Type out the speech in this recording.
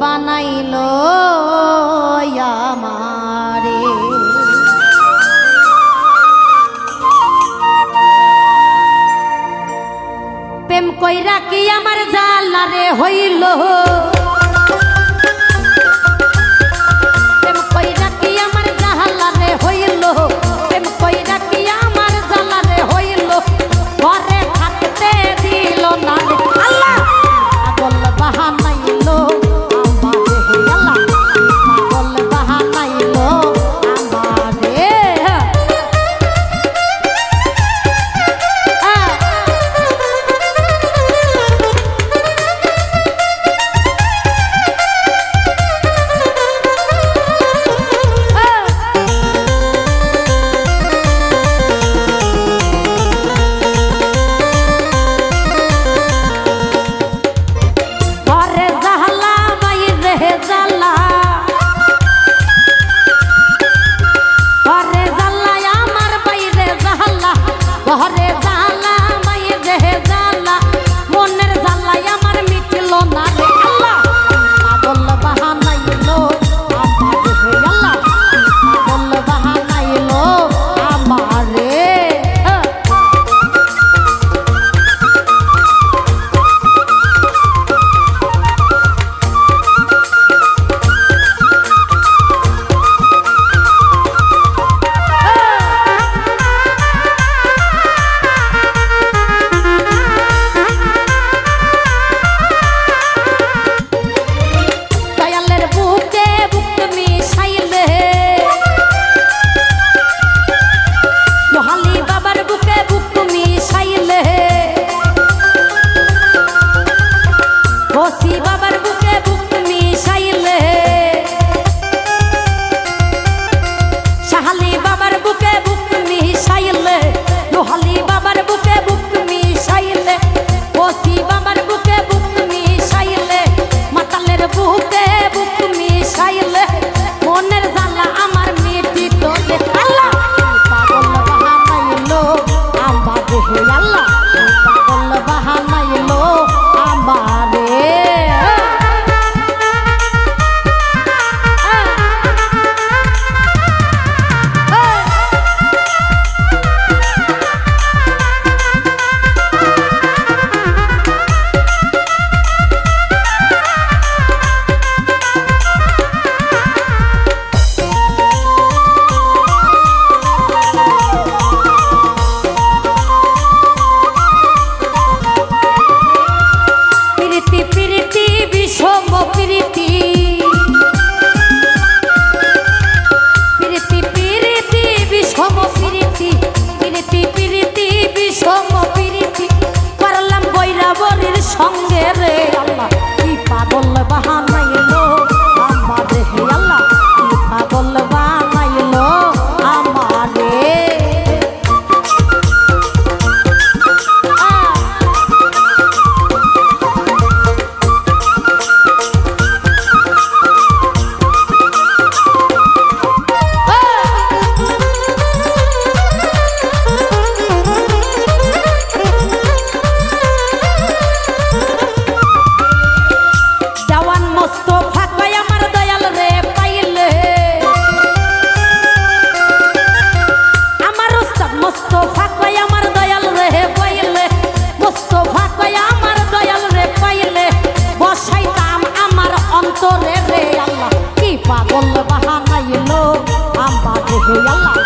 বানাইল আমারে। প্রেম কইরা কি আমার জালারে হইল? তোরে রে আল্লাহ। কি পাগল বাহানাইলো আমা রে আল্লাহ?